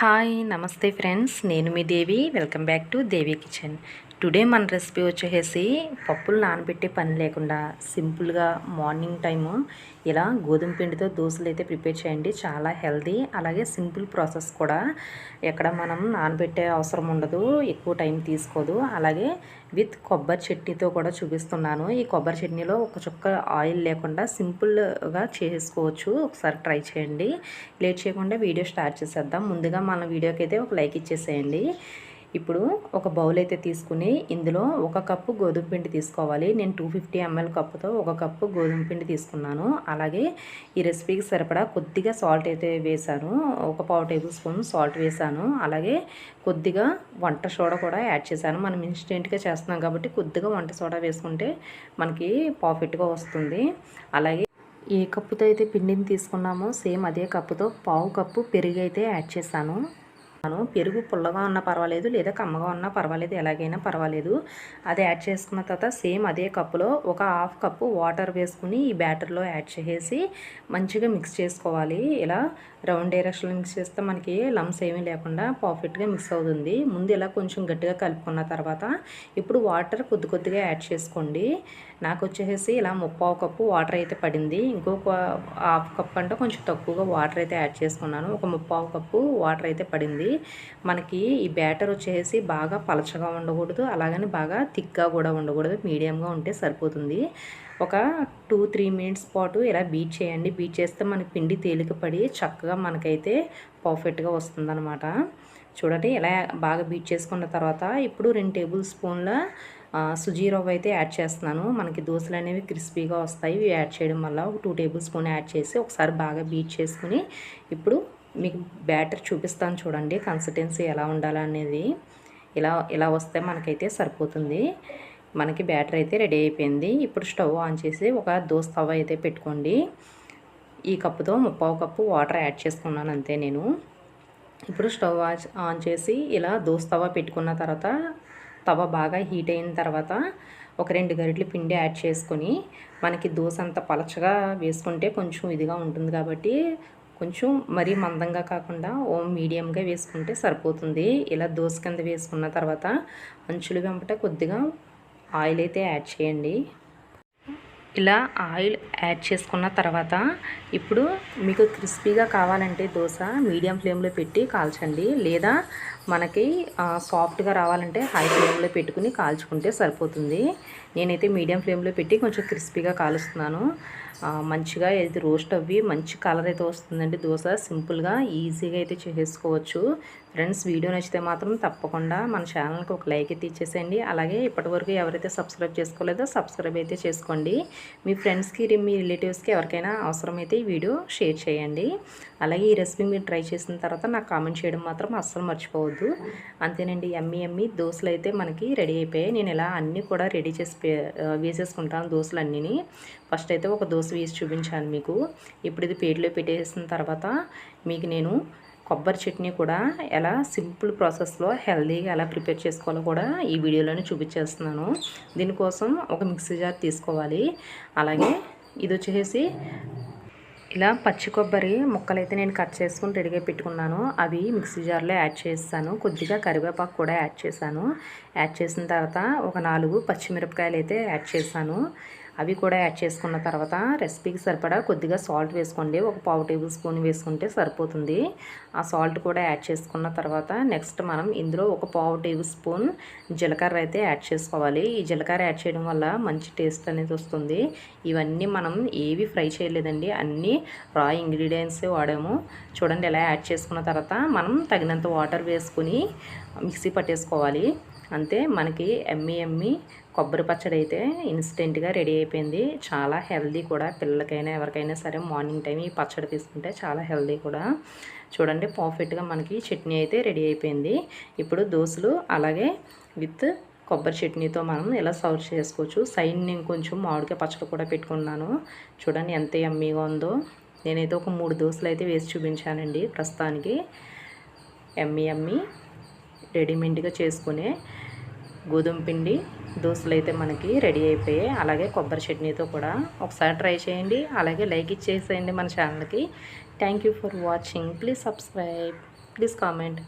Hi నమస్తే friends. నేను మీ Devi. Welcome back to Devi kitchen. Today మన రెసిపీ వచ్చేసి పప్పులు నానబెట్టే పని లేకుండా సింపుల్గా మార్నింగ్ టైము ఇలా గోధుమ పిండితో దోశలు అయితే ప్రిపేర్ చేయండి. చాలా హెల్దీ అలాగే సింపుల్ ప్రాసెస్ కూడా ఎక్కడ మనం నానబెట్టే అవసరం ఉండదు. ఎక్కువ టైం తీసుకోదు. అలాగే విత్ కొబ్బరి చట్నీతో కూడా చూపిస్తున్నాను. ఈ కొబ్బరి చట్నీలో ఒక చుక్క ఆయిల్ లేకుండా సింపుల్గా చేసుకోవచ్చు. ఒకసారి ట్రై చేయండి. లేట్ చేయకుండా వీడియో స్టార్ట్ చేసేద్దాం. ముందుగా మన వీడియోకి అయితే ఒక లైక్ ఇచ్చేసేయండి. ఇప్పుడు ఒక బౌల్ అయితే తీసుకుని ఇందులో ఒక కప్పు గోధుమ పిండి తీసుకోవాలి. నేను టూ ఫిఫ్టీ ఎంఎల్ కప్పుతో ఒక కప్పు గోధుమ పిండి తీసుకున్నాను. అలాగే ఈ రెసిపీకి సరిపడా కొద్దిగా సాల్ట్ అయితే వేశాను. ఒక పావు టేబుల్ స్పూన్ సాల్ట్ వేశాను. అలాగే కొద్దిగా వంట సోడా కూడా యాడ్ చేశాను. మనం ఇన్స్టెంట్గా చేస్తున్నాం కాబట్టి కొద్దిగా వంట సోడా వేసుకుంటే మనకి పర్ఫెక్ట్గా వస్తుంది. అలాగే ఏ కప్పుతో అయితే పిండిని తీసుకున్నామో సేమ్ అదే కప్పుతో పావు కప్పు పెరుగు అయితే యాడ్ చేశాను. మనం పెరుగు పుల్లగా ఉన్నా పర్వాలేదు లేదా కమ్మగా ఉన్నా పర్వాలేదు ఎలాగైనా పర్వాలేదు. అది యాడ్ చేసుకున్న తర్వాత సేమ్ అదే కప్పులో ఒక హాఫ్ కప్పు వాటర్ వేసుకుని ఈ బ్యాటర్లో యాడ్ చేసేసి మంచిగా మిక్స్ చేసుకోవాలి. ఇలా రౌండ్ డైరెక్షన్లో మిక్స్ చేస్తే మనకి లమ్స్ ఏమీ లేకుండా పర్ఫెక్ట్గా మిక్స్ అవుతుంది. ముందు ఇలా కొంచెం గట్టిగా కలుపుకున్న తర్వాత ఇప్పుడు వాటర్ కొద్ది కొద్దిగా యాడ్ చేసుకోండి. నాకు వచ్చేసి ఇలా ముప్పావు కప్పు వాటర్ అయితే పడింది. ఇంకొక హాఫ్ కప్ అంటే కొంచెం తక్కువగా వాటర్ అయితే యాడ్ చేసుకున్నాను. ఒక ముప్పావు కప్పు వాటర్ అయితే పడింది. మనకి ఈ బ్యాటర్ వచ్చేసి బాగా పలచగా ఉండకూడదు అలాగని బాగా థిక్గా కూడా ఉండకూడదు మీడియంగా ఉంటే సరిపోతుంది. ఒక టూ త్రీ మినిట్స్ పాటు ఇలా బీట్ చేయండి. బీట్ చేస్తే మనకి పిండి తేలిక పడి చక్కగా మనకైతే పర్ఫెక్ట్గా వస్తుందన్నమాట. చూడండి ఇలా బాగా బీట్ చేసుకున్న తర్వాత ఇప్పుడు రెండు టేబుల్ స్పూన్ల సుజీ రవ్వ అయితే యాడ్ చేస్తున్నాను. మనకి దోశలు అనేవి క్రిస్పీగా వస్తాయి. ఇవి యాడ్ చేయడం వల్ల ఒక టూ టేబుల్ స్పూన్ యాడ్ చేసి ఒకసారి బాగా బీట్ చేసుకుని ఇప్పుడు మీకు బ్యాటర్ చూపిస్తాను చూడండి కన్సిస్టెన్సీ ఎలా ఉండాలనేది. ఇలా ఇలా వస్తే మనకైతే సరిపోతుంది. మనకి బ్యాటర్ అయితే రెడీ అయిపోయింది. ఇప్పుడు స్టవ్ ఆన్ చేసి ఒక దోస్ తవ అయితే పెట్టుకోండి. ఈ కప్పుతో ముప్పావు కప్పు వాటర్ యాడ్ చేసుకున్నాను అంతే నేను. ఇప్పుడు స్టవ్ ఆన్ చేసి ఇలా దోస్ తవ పెట్టుకున్న తర్వాత తవ బాగా హీట్ అయిన తర్వాత ఒక రెండు గరిటెలు పిండి యాడ్ చేసుకొని మనకి దోశ అంత పలచగా వేసుకుంటే కొంచెం ఇదిగా ఉంటుంది కాబట్టి కొంచెం మరీ మందంగా కాకుండా ఓ మీడియంగా వేసుకుంటే సరిపోతుంది. ఇలా దోశ కింద వేసుకున్న తర్వాత అంచులు వెంపట కొద్దిగా ఆయిల్ అయితే యాడ్ చేయండి. ఇలా ఆయిల్ యాడ్ చేసుకున్న తర్వాత ఇప్పుడు మీకు క్రిస్పీగా కావాలంటే దోశ మీడియం ఫ్లేమ్లో పెట్టి కాల్చండి. లేదా మనకి సాఫ్ట్గా రావాలంటే హై ఫ్లేమ్లో పెట్టుకుని కాల్చుకుంటే సరిపోతుంది. నేనైతే మీడియం ఫ్లేమ్లో పెట్టి కొంచెం క్రిస్పీగా కాలుస్తున్నాను. మంచిగా ఇది రోస్ట్ అవ్వి మంచి కలర్ అయితే వస్తుందండి దోశ. సింపుల్గా ఈజీగా అయితే చేసుకోవచ్చు ఫ్రెండ్స్ వీడియో నచ్చితే మాత్రం తప్పకుండా మన ఛానల్కి ఒక లైక్ అయితే ఇచ్చేసేయండి. అలాగే ఇప్పటివరకు ఎవరైతే సబ్స్క్రైబ్ చేసుకోలేదో సబ్స్క్రైబ్ అయితే చేసుకోండి. మీ ఫ్రెండ్స్కి మీ రిలేటివ్స్కి ఎవరికైనా అవసరమైతే ఈ వీడియో షేర్ చేయండి. అలాగే ఈ రెసిపీ మీరు ట్రై చేసిన తర్వాత నాకు కామెంట్ చేయడం మాత్రం అస్సలు మర్చిపోవద్దు. అంతేనండి ఎమ్మి ఎమ్మి దోశలు అయితే మనకి రెడీ అయిపోయాయి. నేను ఇలా అన్నీ కూడా రెడీ చేసి వేసేసుకుంటాను దోశలు అన్నీ ఫస్ట్ అయితే ఒక దోశ వేసి చూపించాను మీకు. ఇప్పుడు ఇది పేట్లో పెట్టేసిన తర్వాత మీకు నేను కొబ్బరి చట్నీ కూడా ఎలా సింపుల్ ప్రాసెస్లో హెల్దీగా ఎలా ప్రిపేర్ చేసుకోవాలో కూడా ఈ వీడియోలోనే చూపించేస్తున్నాను. దీనికోసం ఒక మిక్సీ జార్ తీసుకోవాలి. అలాగే ఇది వచ్చేసి ఇలా పచ్చి కొబ్బరి ముక్కలైతే నేను కట్ చేసుకుని రెడీగా పెట్టుకున్నాను. అవి మిక్సీ జార్లో యాడ్ చేస్తాను. కొద్దిగా కరివేపాకు కూడా యాడ్ చేశాను. యాడ్ చేసిన తర్వాత ఒక నాలుగు పచ్చిమిరపకాయలు అయితే యాడ్ చేశాను. అవి కూడా యాడ్ చేసుకున్న తర్వాత రెసిపీకి సరిపడా కొద్దిగా సాల్ట్ వేసుకోండి. ఒక పావు టేబుల్ స్పూన్ వేసుకుంటే సరిపోతుంది. ఆ సాల్ట్ కూడా యాడ్ చేసుకున్న తర్వాత నెక్స్ట్ మనం ఇందులో ఒక పావు టేబుల్ స్పూన్ జీలకర్ర అయితే యాడ్ చేసుకోవాలి. ఈ జీలకర్ర యాడ్ చేయడం వల్ల మంచి టేస్ట్ అనేది వస్తుంది. ఇవన్నీ మనం ఏవి ఫ్రై చేయలేదండి. అన్నీ రా ఇంగ్రీడియంట్స్ వాడాము. చూడండి ఎలా యాడ్ చేసుకున్న తర్వాత మనం తగినంత వాటర్ వేసుకుని మిక్సీ పట్టేసుకోవాలి. అంతే మనకి ఎమ్మి ఎమ్మి కొబ్బరి పచ్చడి అయితే ఇన్స్టెంట్గా రెడీ అయిపోయింది. చాలా హెల్దీ కూడా. పిల్లలకైనా ఎవరికైనా సరే మార్నింగ్ టైం ఈ పచ్చడి తీసుకుంటే చాలా హెల్దీ కూడా. చూడండి పర్ఫెక్ట్గా మనకి చట్నీ అయితే రెడీ అయిపోయింది. ఇప్పుడు దోశలు అలాగే విత్ కొబ్బరి చట్నీతో మనం ఎలా సర్వ్ చేసుకోవచ్చు. సైడ్ నేను కొంచెం మామిడికాయ పచ్చడి కూడా పెట్టుకున్నాను. చూడండి ఎంత ఎమ్మీగా ఉందో. నేనైతే ఒక మూడు దోశలు అయితే వేసి చూపించానండి. ప్రస్తుతానికి ఎమ్మి ఎమ్మి రెడీమేడ్గా చేసుకునే గోధుమ పిండి దోశలు అయితే మనకి రెడీ అయిపోయాయి. అలాగే కొబ్బరి చట్నీతో కూడా ఒకసారి ట్రై చేయండి. అలాగే లైక్ ఇచ్చేసేయండి మన ఛానల్కి. Thank for watching please subscribe please comment